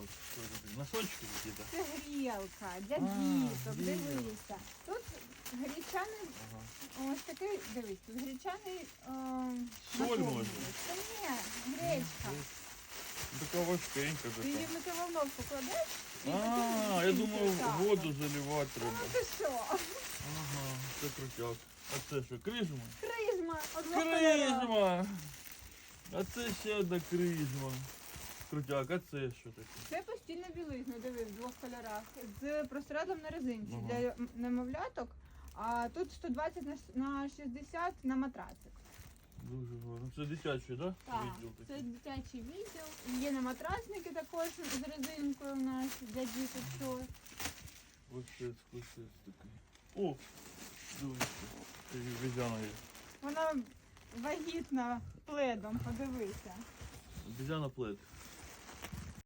Так? Носочки якісь? Це грілка для діток, дивися. Тут гречаний, ось такий, дивись, тут гречаний Соль може? Та ні, гречка. Така важкенька Ти її така. в микроволновку кладеш і А, потім я думав, так. воду заливати Ну треба. ти що? Ага, це крутяк. А це що, крижма? Кризма, одного кольору. Крижма! А це ще одна крижма. Крутяк, а це що таке? Це постільна білизна, диви, в двох кольорах. З простирадлом на резинці Ага. для немовляток. А тут 120 на, с- на 60 на матрацик. Дуже гарно. Це дитячий, так? Так, Відділ це такий. дитячий відділ. Є на матрасники також з резинкою у нас для діточок. Лосець, лосець такий. О! Дивіться. Це обезьяна є. Вона вагітна пледом, подивися. Обезьяна плед.